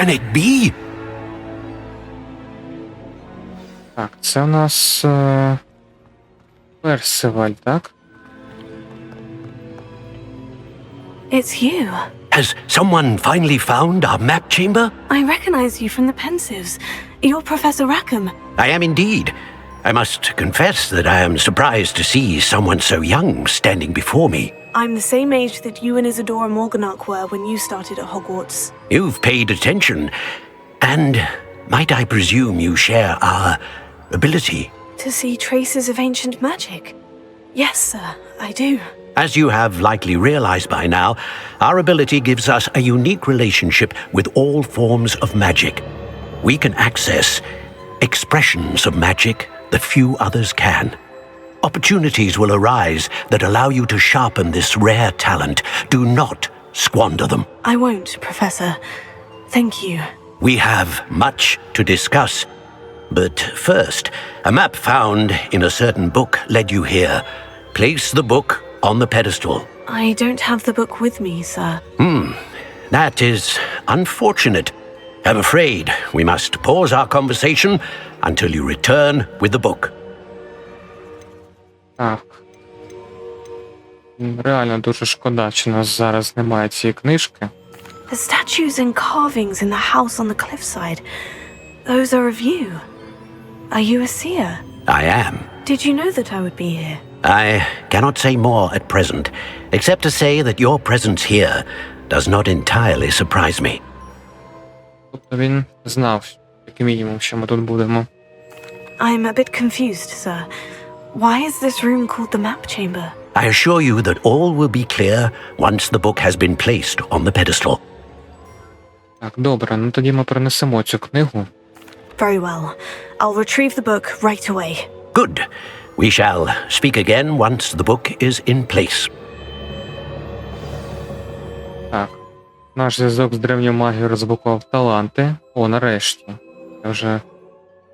can it be? Так, це у нас. Е... Персиваль, так? It's you. Has someone finally found our map chamber? I recognize you from the pensives. You're Professor Rackham. I am indeed. I must confess that I am surprised to see someone so young standing before me. I'm the same age that you and Isadora Morganach were when you started at Hogwarts. You've paid attention, and might I presume you share our ability? To see traces of ancient magic? Yes, sir, I do. As you have likely realized by now, our ability gives us a unique relationship with all forms of magic. We can access expressions of magic that few others can. Opportunities will arise that allow you to sharpen this rare talent. Do not squander them. I won't, Professor. Thank you. We have much to discuss. But first, a map found in a certain book led you here. Place the book on the pedestal. I don't have the book with me, sir. Hmm. That is unfortunate. I'm afraid we must pause our conversation until you return with the book. Так. Реально дуже шкода, що у нас зараз немає цієї книжки. The statues and carvings in the house on the cliffside. Those are of you. Are you a seer? I am. Did you know that I would be here? I cannot say more at present, except to say that your presence here does not entirely surprise me. Тобто він знав, як мінімум, що ми тут будемо. I'm a bit confused, sir. Why is this room called the map chamber? I assure you that all will be clear once the book has been placed on the pedestal. Так, добре, ну тоді ми принесемо цю книгу. Very well. I'll retrieve the book right away. Good. We shall speak again once the book is in place. Так. Наш зв'язок з древньою магією розблокував таланти. О, нарешті. Я вже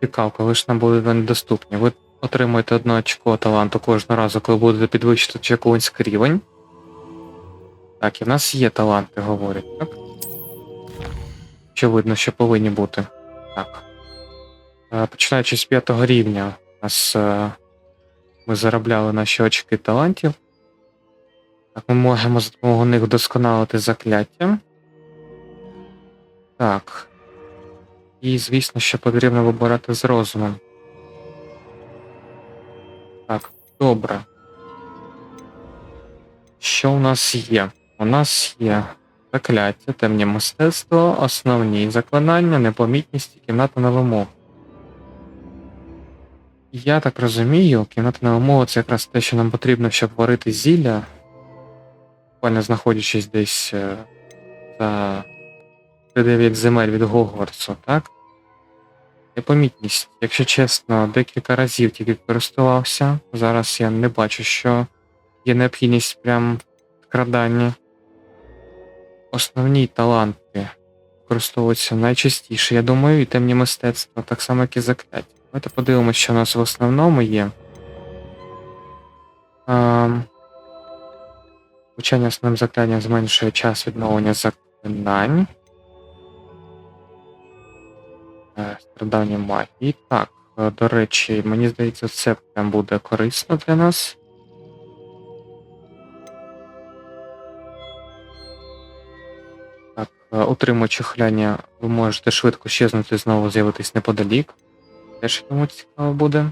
чекав, коли ж нам будуть вони доступні. Ви отримуєте одне очко таланту кожного разу, коли будете підвищити чаклунський рівень. Так, і в нас є таланти, говорять, так? Очевидно, що повинні бути. Так. Е, Починаючи з п'ятого рівня, у нас е, ми заробляли наші очки талантів. Так, ми можемо за допомогою них вдосконалити закляття. Так. І, звісно, що потрібно вибирати з розумом. Так, добре. Що у нас є? У нас є закляття, темні мистецтво, основні заклинання, непомітність і кімната на вимогу. Я так розумію, кімната на вимогу це якраз те, що нам потрібно, щоб варити зілля буквально знаходячись десь е, за 9 земель від Гогвартсу, так? Непомітність, якщо чесно, декілька разів тільки користувався. Зараз я не бачу, що є необхідність прям вкрадання. Основні таланти використовуються найчастіше, я думаю, і темні мистецтва, так само, як і закляття. Давайте подивимося, що у нас в основному є. Ам, Влучання основним заклянням зменшує час відновлення заклинань. Е, Страдання магії. Так, е, до речі, мені здається, це прям буде корисно для нас. Так, е, утримуючи хляння, ви можете швидко щезнути і знову з'явитись неподалік. Теж йому цікаво буде.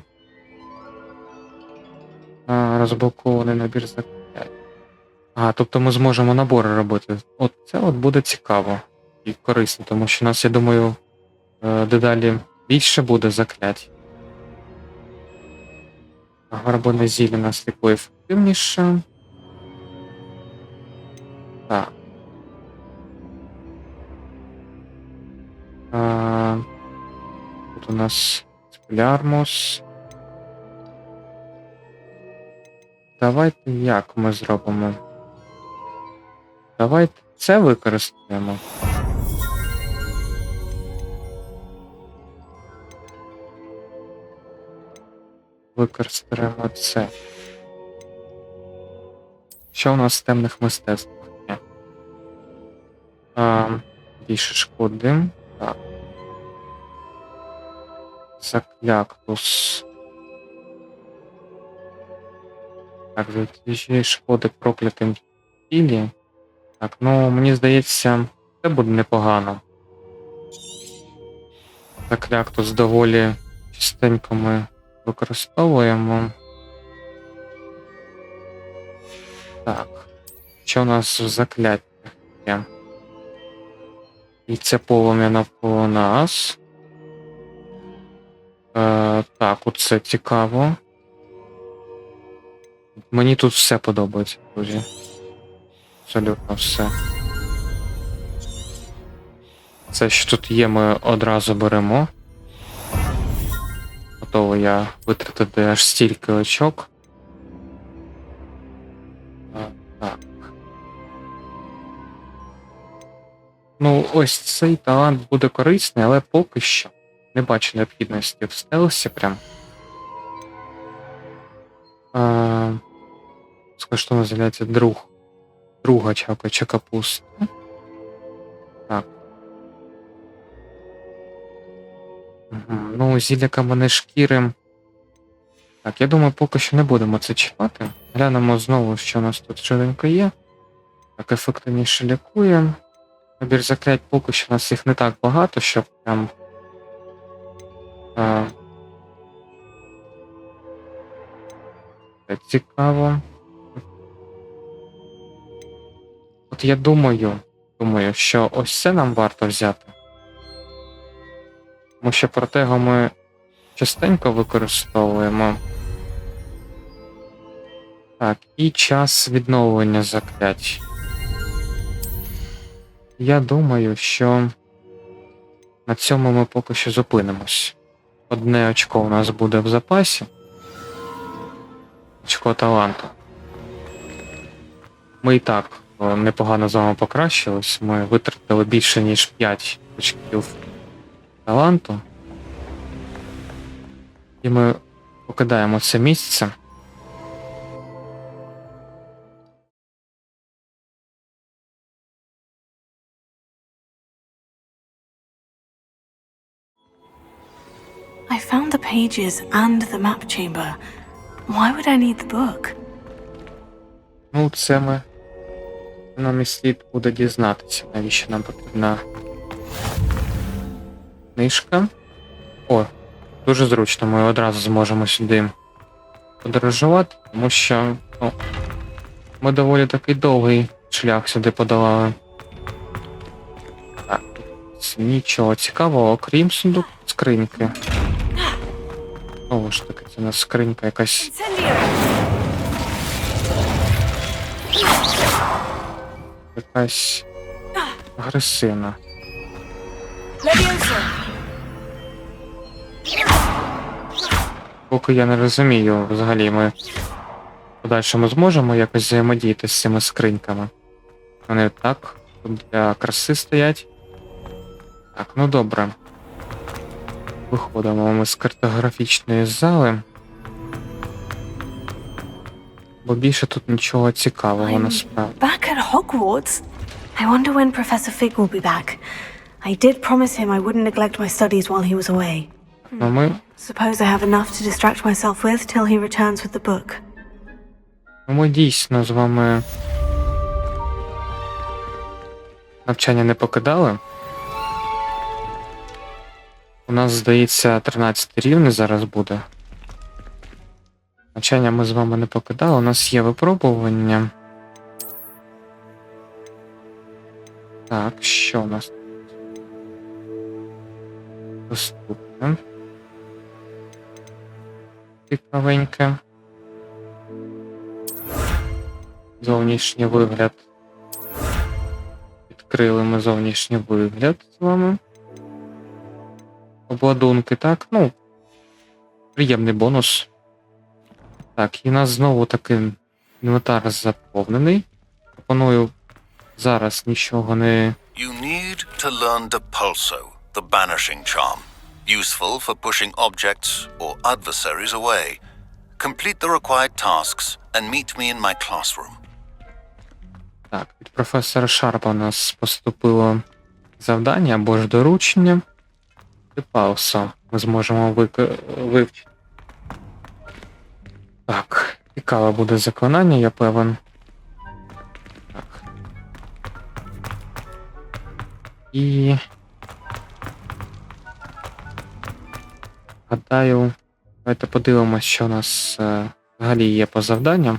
Розблокований набір заклять. А, тобто ми зможемо набори робити. От це от буде цікаво і корисно, тому що нас, я думаю, дедалі більше буде заклять. Гарбоне зілля нас лікує ефективніше. Так. А, тут у нас сплярмус. Давайте як ми зробимо? Давайте це використаємо. Використаємо це. Що у нас з темних мистецтв? Є? А, більше шкоди. Так. Заклятус. Так, затяжі шкоди проклятим тілі. Так, ну мені здається, це буде непогано. Заклятус доволі частенько ми використовуємо. Так. Що у нас в закляттях? І це полум'я навколо нас. Е, так, оце цікаво. Мені тут все подобається, друзі. Абсолютно все. Це, що тут є, ми одразу беремо. Готовий я витратити аж стільки очок. Так. Ну, ось цей талант буде корисний, але поки що не бачу необхідності в стелсі прям. А, Скоштовно з'являється друг. Друга чакоча капусти. Мгм. Ну, зілля камени шкіри. Так, я думаю, поки що не будемо це чіпати. Глянемо знову, що у нас тут швиденько є. Так, ефективніше лікує. Набір заклять поки що у нас їх не так багато, щоб прям. Це цікаво. От я думаю, думаю, що ось це нам варто взяти. Тому що протего ми частенько використовуємо. Так, і час відновлення заклять. Я думаю, що на цьому ми поки що зупинимось. Одне очко у нас буде в запасі. Очко таланту. Ми і так непогано з вами покращились. Ми витратили більше, ніж 5 очків таланту. І ми покидаємо це місце. I found the pages and the map chamber. Why would I need the book? Ну, це ми. Нам і слід буде дізнатися, навіщо нам потрібна книжка. О, дуже зручно, ми одразу зможемо сюди подорожувати, тому що ну, ми доволі такий довгий шлях сюди подолали. Так, нічого цікавого, окрім сундук скриньки. Знову ж таки, це у нас скринька якась якась агресивна. Поки я не розумію, взагалі ми в подальшому зможемо якось взаємодіяти з цими скриньками. Вони так тут для краси стоять. Так, ну добре. Виходимо ми з картографічної зали. Бо більше тут нічого цікавого насправді. Back at Hogwarts? I wonder when Professor Fig will be back. I did promise him I wouldn't neglect my studies while he was away. Ну ми, Suppose I have enough to distract myself with till he returns with the book. ну ми дійсно з вами навчання не покидали. У нас, здається, 13 рівень зараз буде. Навчання ми з вами не покидали. У нас є випробування. Так, що у нас? Доступне. Цікавеньке. Зовнішній вигляд. Відкрили ми зовнішній вигляд з вами. Обладунки, так, ну. Приємний бонус. Так, і у нас знову таки інвентар заповнений. Пропоную зараз нічого не. You need to learn Depulso, the banishing charm, useful for pushing objects or adversaries away. Complete the required tasks and meet me in my classroom. Так, від професора Шарпа у нас поступило завдання або ж доручення. Пауса ми зможемо вик... вивчити. Так, цікаве буде заклинання, я певен. Так. І. Гадаю, давайте подивимося, що у нас е, взагалі є по завданням.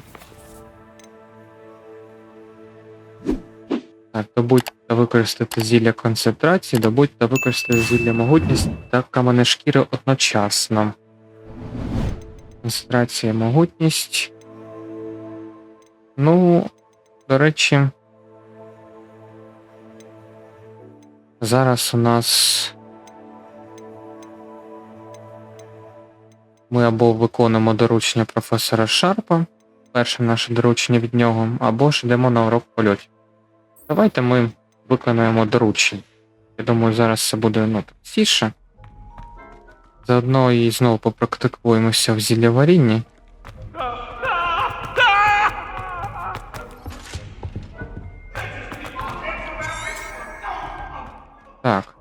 Так, добудь та використати зілля концентрації, добудь та використати зілля могутність та камене шкіри одночасно. Концентрація, могутність. Ну, до речі. Зараз у нас. Ми або виконуємо доручення професора Шарпа, перше наше доручення від нього, або ж йдемо на урок польотів. Давайте ми виконуємо доручення. Я думаю, зараз це буде ну, простіше. Заодно і знову попрактикуємося в зілляварінні. Так.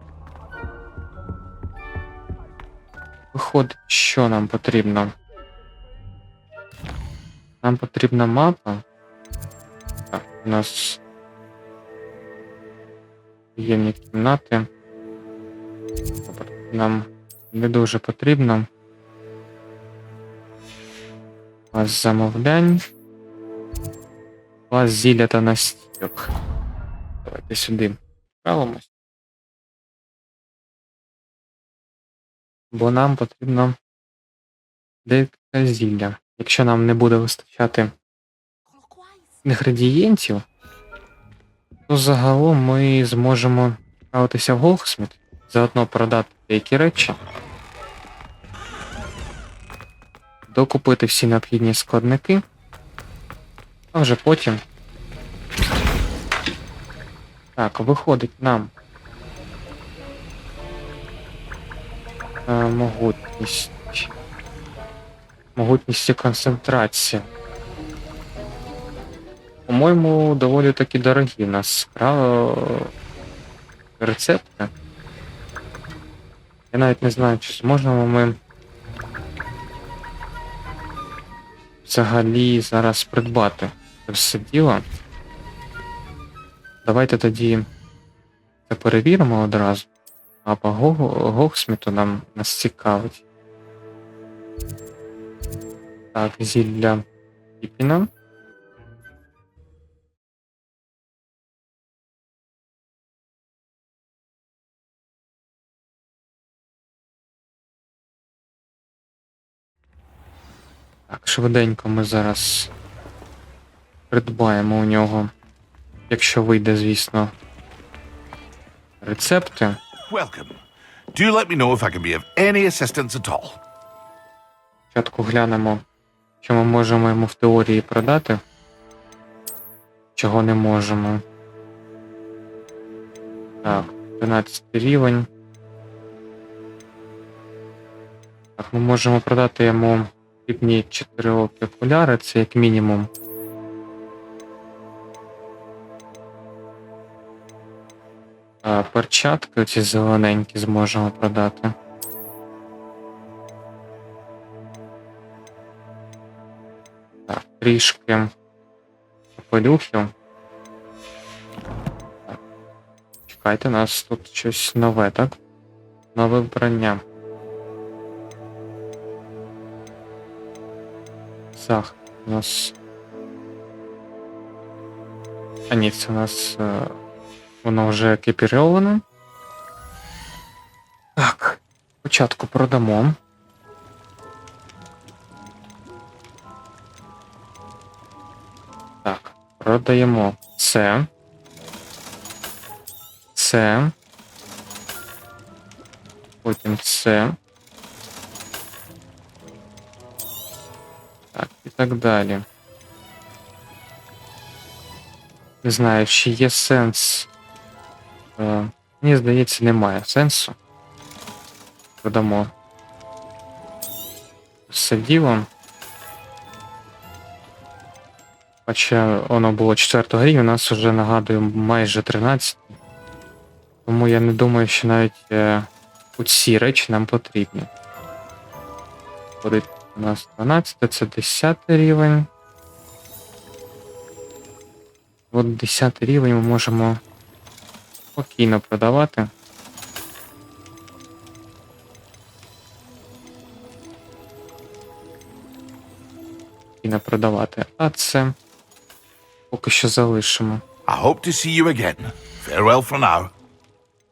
Виходить, що нам потрібно? Нам потрібна мапа. Так, у нас Ємні кімнати. Добре, Нам не дуже потрібно. Клас замовлянь. Клас зілля та настійок. Давайте сюди справимось. Бо нам потрібно декілька зілля. Якщо нам не буде вистачати інгредієнтів, то загалом ми зможемо відправитися в Голдсміт, заодно продати деякі речі, докупити всі необхідні складники, а вже потім. Так, виходить нам е, могутність. Могутність і концентрація. По-моєму, доволі таки дорогі нас справа рецепти. Я навіть не знаю, чи зможемо ми взагалі зараз придбати це все діло. Давайте тоді це перевіримо одразу. А по Го- Гоксміту нам нас цікавить. Так, зілля Піпіна. Так, швиденько ми зараз придбаємо у нього, якщо вийде, звісно, рецепти. Welcome. Do let me know if I can be of any assistance at all. Спочатку глянемо, що ми можемо йому в теорії продати, чого не можемо. Так, 13 рівень. Так, ми можемо продати йому потрібні 4 окі окуляри, це як мінімум. А перчатки ці зелененькі зможемо продати. Так, трішки капелюхів. Так. Чекайте, у нас тут щось нове, так? Нове вбрання. Зах, у нас. А ні, це у нас. е, Воно вже екіпіроване. Так. Спочатку продамо. Так, продаємо це. Це. Потім це. Так, і так далі. Не знаю, чи є сенс. Е, мені здається, немає сенсу. Продамо. Все. Хоча воно було 4 рівня, у нас вже нагадую майже 13. Тому я не думаю, що навіть е, ці речі нам потрібні. Ходить у нас 12, це 10 рівень. От 10 рівень ми можемо спокійно продавати. Спокійно продавати. А це поки що залишимо. I hope to see you again. Farewell for now.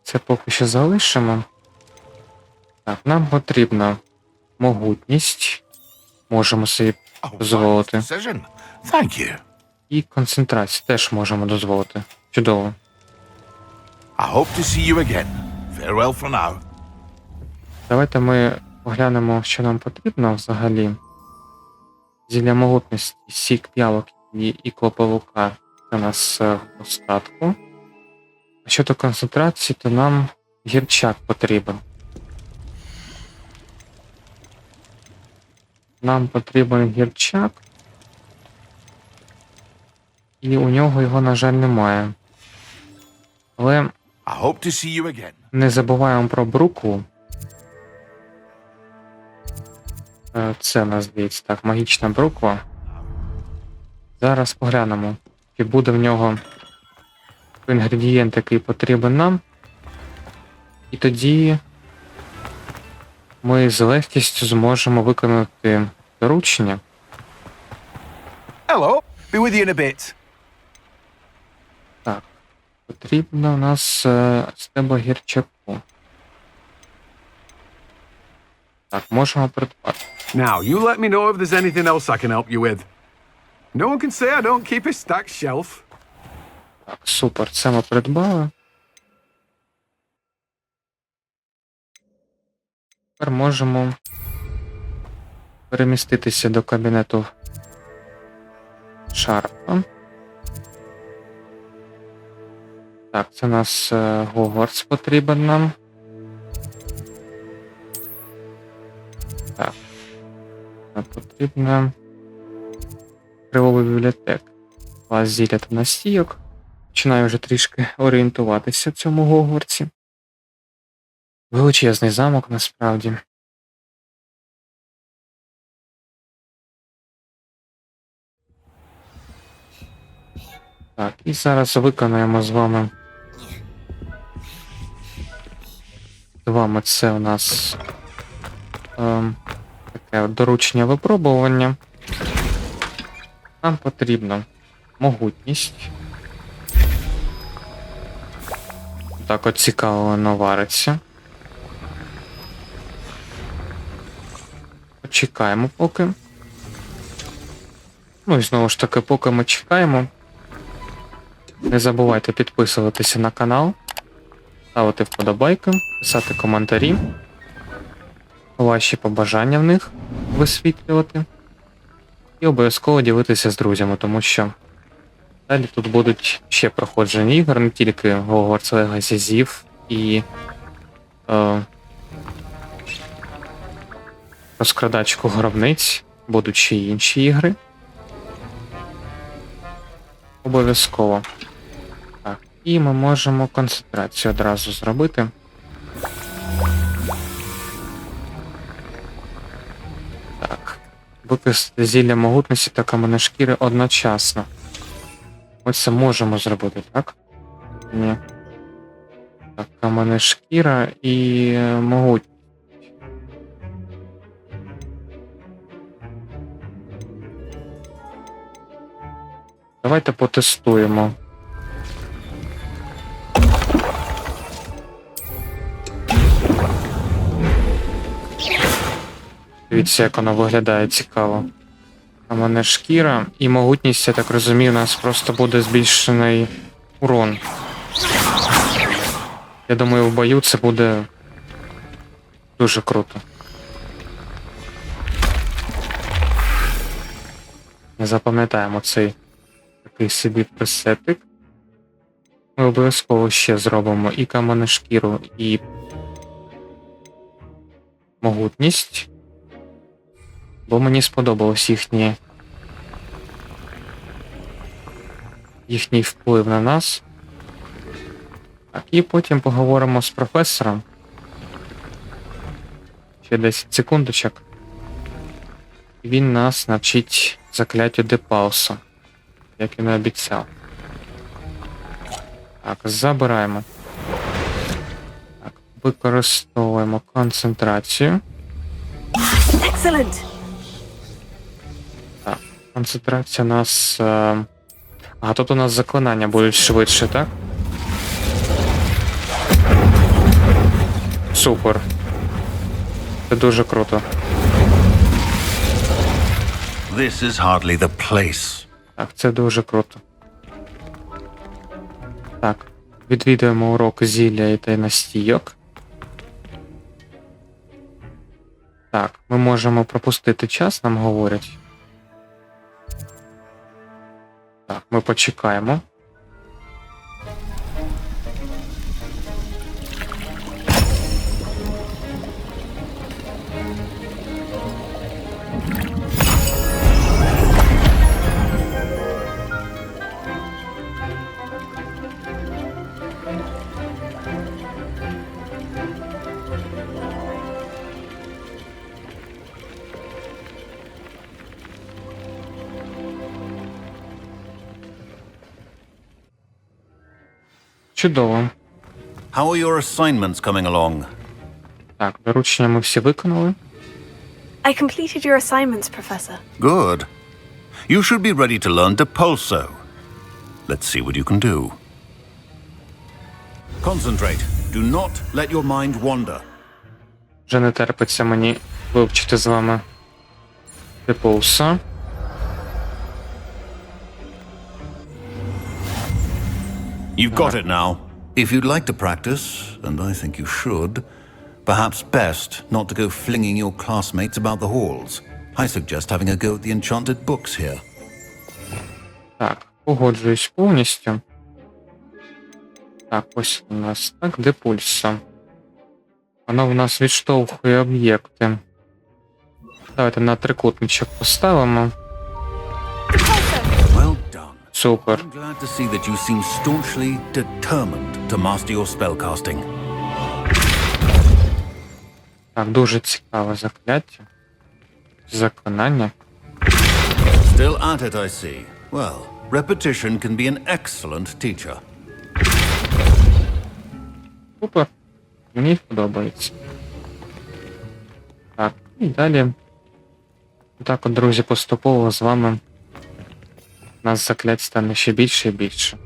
Це поки що залишимо. Так, нам потрібна могутність. Можемо собі Oh, дозволити. І концентрацію теж можемо дозволити. Чудово. I hope to see you again. Farewell for now. Давайте ми поглянемо, що нам потрібно взагалі. Зілля могутності, сік п'явок і, і клоповука у нас е, в достатку. А щодо концентрації, то нам гірчак потрібен. Нам потрібен гірчак. І у нього його, на жаль, немає. Але I hope to see you again. не забуваємо про брукву. Е, Це нас здається так, магічна бруква. Зараз поглянемо, чи буде в нього інгредієнт, який потрібен нам. І тоді ми з легкістю зможемо виконати доручення. Hello. Be with you in a bit. Потрібно у нас е, стебло гірчаку. Так, можемо придбати. Now, you let me know if there's anything else I can help you with. No one can say I don't keep a stacked shelf. Так, супер, це ми придбали. Тепер можемо переміститися до кабінету Шарпа. Так, це у нас е, Гогвартс потрібен нам. Так. Нам потрібна Кривова бібліотека. Клас зілля та настійок. Починаю вже трішки орієнтуватися в цьому Гогвартсі. Величезний замок насправді. Так, і зараз виконаємо з вами. Вами це у нас ем, таке доручення випробування. Нам потрібно могутність. Так от цікаво воно вариться. Почекаємо поки. Ну і знову ж таки, поки ми чекаємо. Не забувайте підписуватися на канал, ставити вподобайки, писати коментарі, ваші побажання в них висвітлювати. І обов'язково ділитися з друзями, тому що далі тут будуть ще проходження ігор, не тільки Hogwarts Legacy ZIF і е, розкрадачку гробниць, будуть ще й інші ігри. Обов'язково. І ми можемо концентрацію одразу зробити. Так. Використати зілля могутності та каменешкіри одночасно. Ось це можемо зробити, так? Ні. Так, каменешкіра і е, могутність. Давайте потестуємо. Дивіться, як воно виглядає цікаво. А мене шкіра і могутність, я так розумію, у нас просто буде збільшений урон. Я думаю, в бою це буде дуже круто. Запам'ятаємо цей такий собі пресетик. Ми обов'язково ще зробимо і каменешкіру, і могутність. Бо мені сподобалось їхні. Їхній вплив на нас. Так, і потім поговоримо з професором. Ще 10 секундочок. Він нас навчить закляттю Депауса, як він і обіцяв. Так, забираємо. Так, використовуємо концентрацію. Excellent! Концентрація у нас. Е... А тут у нас заклинання будуть швидше, так? Супер. Це дуже круто. This is hardly the place. Так, це дуже круто. Так, відвідуємо урок зілля і та настійок. Так, ми можемо пропустити час, нам говорять. Так, ми почекаємо. Чудово. How are your assignments coming along? Так, доручення ми всі виконали. I completed your assignments, Professor. Good. You should be ready to learn Depulso. Let's see what you can do. Concentrate. Do not let your mind wander. Вже не терпиться мені вивчити з вами Депоуса. You've got it now. If you'd like to practice, and I think you should, perhaps best not to go flinging your classmates about the halls. I suggest having a go at the enchanted books here. Так, погоджуюсь повністю. Так, ось у нас так, де пульса. Воно в нас відштовхує об'єкти. Давайте на трикутничок поставимо. Well done. Супер. I'm glad to see that you seem staunchly determined to master your spellcasting. Так, дуже цікаве закляття. Заклинання. Still at it, I see. Well, repetition can be an excellent teacher. Супер. Мені подобається. Так, і далі. Так от, друзі, поступово з вами. Нас заклять стане ще більше і більше.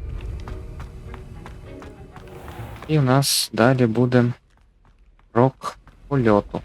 І у нас далі буде рок польоту.